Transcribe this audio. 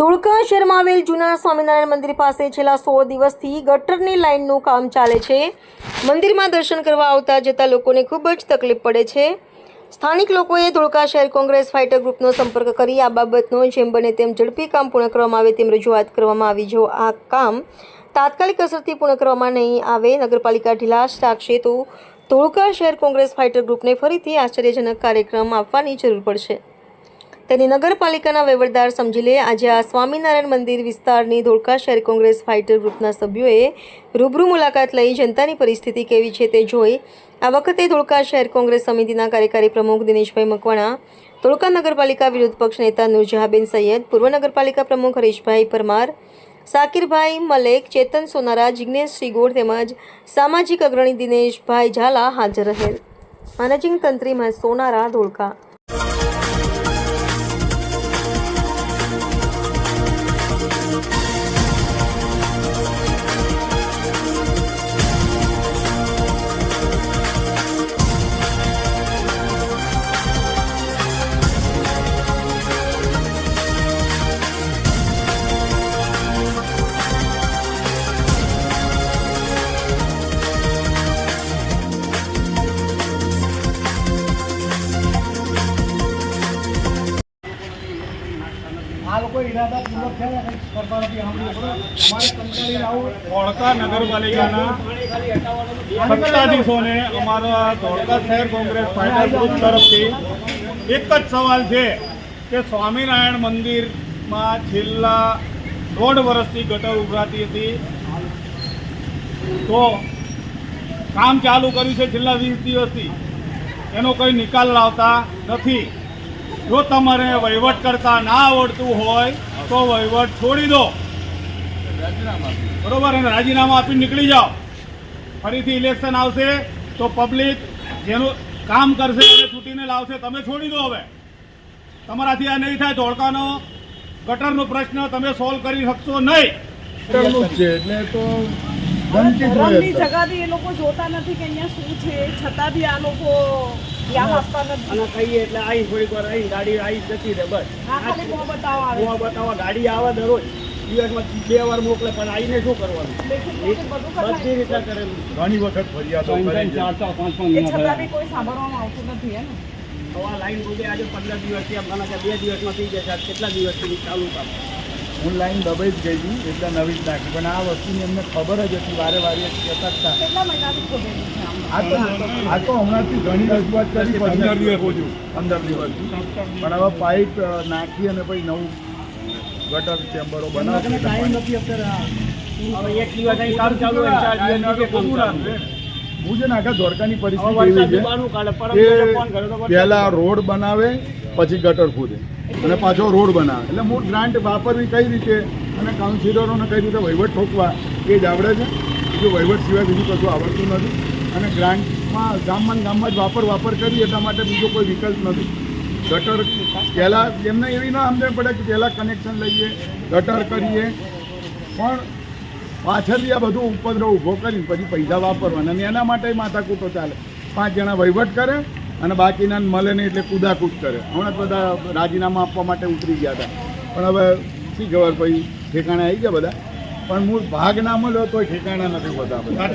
ધોળકા શહેરમાં આવેલ જૂના સ્વામિનારાયણ મંદિર પાસે છેલ્લા સોળ દિવસથી ગટરની લાઇનનું કામ ચાલે છે. મંદિરમાં દર્શન કરવા આવતા જતા લોકોને ખૂબ જ તકલીફ પડે છે. સ્થાનિક લોકોએ ધોળકા શહેર કોંગ્રેસ ફાઇટર ગ્રુપનો સંપર્ક કરી આ બાબતનો જેમ બને તેમ ઝડપી કામ પૂર્ણ કરવામાં આવે તેમ રજૂઆત કરવામાં આવી. જો આ કામ તાત્કાલિક અસરથી પૂર્ણ કરવામાં નહીં આવે, નગરપાલિકા ઢીલાશ રાખશે તો ધોળકા શહેર કોંગ્રેસ ફાઇટર ગ્રુપને ફરીથી આશ્ચર્યજનક કાર્યક્રમ આપવાની જરૂર પડશે. તેની નગરપાલિકાના વહીવટદાર સમજી લે, આજે આ સ્વામિનારાયણ મંદિર વિસ્તારની ધોળકા શહેર કોંગ્રેસ ફાઇટર ગ્રુપના સભ્યોએ રૂબરૂ મુલાકાત લઈ જનતાની પરિસ્થિતિ કેવી છે તે જોઈ. આ વખતે ધોળકા શહેર કોંગ્રેસ સમિતિના કાર્યકારી પ્રમુખ દિનેશભાઈ મકવાણા, ધોળકા નગરપાલિકા વિરોધ પક્ષ નેતા નૂરજહાબેન સૈયદ, પૂર્વ નગરપાલિકા પ્રમુખ હરીશભાઈ પરમાર, સાકિરભાઈ મલેક, ચેતન સોનારા, જિગ્નેશ શ્રીગોળ તેમજ સામાજિક અગ્રણી દિનેશભાઈ ઝાલા હાજર રહેલ. મેનેજિંગ તંત્રીમાં સોનારા ધોળકા આ લોકો ઈરાદાપૂર્વક નથી અમારે નગરપાલિકાના સત્તાધીશોને અમારા ધોળકા શહેર કોંગ્રેસ ગ્રુપ તરફથી એક જ સવાલ છે કે સ્વામિનારાયણ મંદિરમાં છેલ્લા દોઢ વર્ષથી ગટર ઉભરાતી હતી. તો કામ ચાલુ કર્યું છે છેલ્લા વીસ દિવસથી. એનો કોઈ નિકાલ લાવતા નથી. જો તમારે વહીવટ કરતા ના આવડતું હોય તો વહીવટ છોડી દો. બરોબર? અને રાજીનામા આપીને નીકળી જાઓ. ફરીથી ઇલેક્શન આવશે તો પબ્લિક જેનું કામ કરશે એને છૂટીને લાવશે. તમે છોડી દો હવે. તમારાથી આ નહીં થાય ધોળકાનો ગટરનો પ્રશ્ન તમે સોલ્વ કરી શકશો નહીં. એટલે તો છે. જગાથી એ લોકો જોતા નથી કે અહીંયા શું છે છતાં બી આ લોકો ધ્યાન આપતા નથી. અને કહીએ એટલે આવી થોડીક વાર આવી ગાડી આવી જતી રહે બસ. આ બતાવવા બતાવવા ગાડી આવે દરરોજ. દિવસમાં બે વાર મોકલે પણ આવીને શું કરવાનું? બધું બધી રીતે કરેલું ઘણી વખત ફરિયાદો કરી છે. એ છતાં બી કોઈ સાંભળવામાં આવતું નથી હે ને હવે આ લાઈન બોલે આજે પંદર દિવસથી મને બે દિવસમાં થઈ જશે આજ કેટલા દિવસથી ચાલુ કામ? હું લાઈન દબાઈ જ ગઈ હતી એટલે નવી જ નાખી. પણ આ વસ્તુની એમને ખબર જ હતી વારે વારે કહેતા હતા. કેટલા મહિનાથી ખોદેલું છે આમ? આ તો હમણાંથી ઘણી રજૂઆત કરી પંદર દિવસ પંદર દિવસથી પણ હવે પાઇપ નાખી અને પછી નવું ગટર ચેમ્બરો બનાવી. હું છે. ને આખા ધોળકાની પરિસ્થિતિ પહેલા રોડ બનાવે પછી ગટર ખોદે. અને પાછો રોડ બનાવે. એટલે મૂળ ગ્રાન્ટ વાપરવી કઈ રીતે અને કાઉન્સિલરોને કઈ રીતે વહીવટ ઠોકવા, એ જ આવડે છે. બીજું વહીવટ સિવાય બીજું કશું આવડતું નથી. અને ગ્રાન્ટમાં ગામમાં ગામમાં જ વાપર વાપર કરી એટલા માટે બીજો કોઈ વિકલ્પ નથી. ગટર પહેલાં એમને એવી ના સમજણ પડે કે પહેલાં કનેક્શન લઈએ, ગટર કરીએ. પણ પાછળથી આ બધું ઉપદ્રવ ઊભો કરીને પછી પૈસા વાપરવાના. અને એના માટે માથાકૂટો ચાલે. પાંચ જણા વહીવટ કરે અને બાકીના મળે નહીં એટલે કૂદાકૂદ કરે. હમણાં બધા રાજીનામા આપવા માટે ઉતરી ગયા હતા. પણ હવે શી ખબર પછી ઠેકાણે આવી ગયા બધા. પણ મૂળ ભાગ ના મળ્યો તો ઠેકાણા નથી બધા બધા.